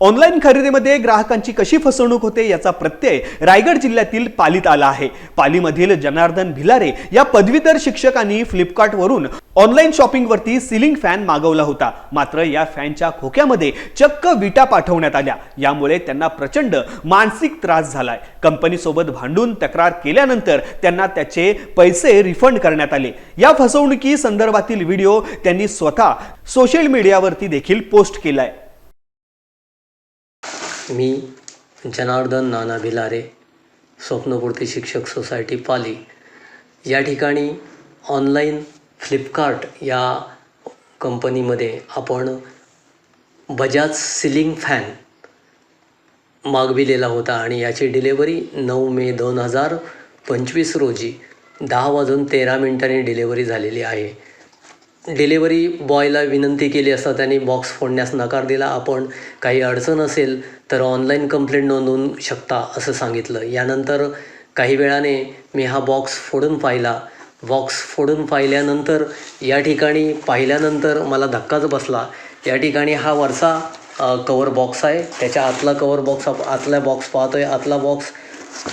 Online खरेदीमध्ये ग्राहकांची कशी फसवणूक होते याचा प्रत्यय रायगड जिल्ह्यातील पालीत आला आहे. पालीमधील जनार्दन भिलारे या पदवीधर शिक्षकांनी फ्लिपकार्टवरून ऑनलाईन शॉपिंगवरती सिलिंग फॅन मागवला होता. मात्र या फॅनच्या खोक्यामध्ये चक्क विटा पाठवण्यात आल्या. यामुळे त्यांना प्रचंड मानसिक त्रास झालाय. कंपनीसोबत भांडून तक्रार केल्यानंतर त्यांना त्याचे पैसे रिफंड करण्यात आले. या फसवणुकी संदर्भातील व्हिडिओ त्यांनी स्वतः सोशल मीडियावरती देखील पोस्ट केलाय. मी जनार्दन नाना भिलारे स्वप्नपूर्ती शिक्षक सोसायटी पाली. या ठिकाणी ऑनलाईन फ्लिपकार्ट या कंपनीमध्ये आपण बजाज सिलिंग फॅन मागविलेला होता आणि याची डिलेवरी नऊ मे दोन हजार पंचवीस रोजी दहा वाजून तेरा मिनिटांनी डिलेवरी झालेली आहे. डिलेवरी बॉयला विनंती केली असता त्यांनी बॉक्स फोडण्यास नकार दिला. आपण काही अडचण असेल तर ऑनलाईन कंप्लेंट नोंदवू शकता असं सांगितलं. यानंतर काही वेळाने मी हा बॉक्स फोडून पाहिला. बॉक्स फोडून पाहिल्यानंतर या ठिकाणी पाहिल्यानंतर मला धक्काच बसला. या ठिकाणी हा वरचा कवर बॉक्स आहे. त्याच्या आतला कवर बॉक्स आप आतला बॉक्स पाहतोय. आतला बॉक्स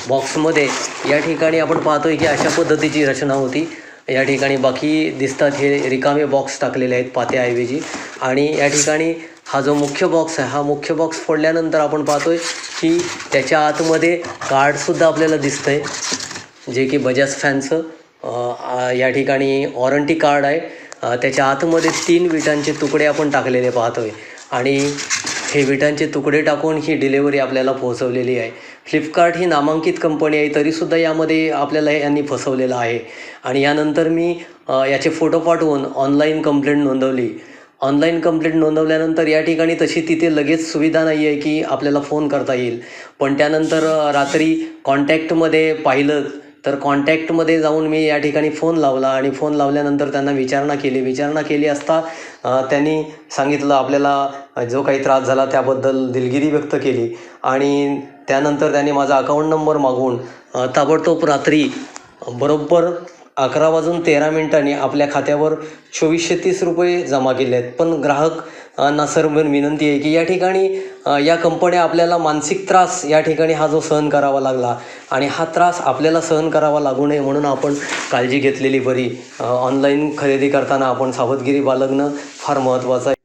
बॉक्समध्ये या ठिकाणी आपण पाहतोय की अशा पद्धतीची रचना होती. या ठिकाणी बाकी दिसतात हे रिकामे बॉक्स टाकलेले आहेत पात्याऐवजी. आणि या ठिकाणी हा जो मुख्य बॉक्स आहे हा मुख्य बॉक्स फोडल्यानंतर आपण पाहतोय की त्याच्या आतमध्ये कार्डसुद्धा आपल्याला दिसतंय. जे की बजाज फॅनचं या ठिकाणी वॉरंटी कार्ड आहे. त्याच्या आतमध्ये तीन विटांचे तुकडे आपण टाकलेले पाहतोय. आणि फेविटांचे तुकडे टाकून ही डिलेवरी आपल्याला पोहोचवलेली आहे. फ्लिपकार्ट ही नामांकित कंपनी आहे तरीसुद्धा यामध्ये आपल्याला यांनी फसवलेलं आहे. आणि यानंतर मी याचे फोटो पाठवून ऑनलाईन कंप्लेंट नोंदवली. ऑनलाईन कंप्लेंट नोंदवल्यानंतर या ठिकाणी तशी तिथे लगेच सुविधा नाही आहे की आपल्याला फोन करता येईल. पण त्यानंतर रात्री कॉन्टॅक्टमध्ये पाहिलं तर कॉन्टॅक्टमध्ये जाऊन मी या ठिकाणी फोन लावला आणि फोन लावल्यानंतर त्यांना विचारणा केली. विचारणा केली असता त्यांनी सांगितलं आपल्याला जो काही त्रास झाला त्याबद्दल दिलगिरी व्यक्त केली आणि त्यानंतर त्यांनी माझा अकाउंट नंबर मागून ताबडतोब रात्री बरोबर अकरा वाजून तेरा मिनिटांनी आपल्या खात्यावर चोवीसशे तीस रुपये जमा केले आहेत पण ग्राहक ना सर म्हणून विनंती आहे की या ठिकाणी या कंपन्या आपल्याला मानसिक त्रास या ठिकाणी हा जो सहन करावा लागला आणि हा त्रास आपल्याला सहन करावा लागू नये म्हणून आपण काळजी घेतलेली बरी. ऑनलाईन खरेदी करताना आपण सावधगिरी बाळगणं फार महत्त्वाचं आहे.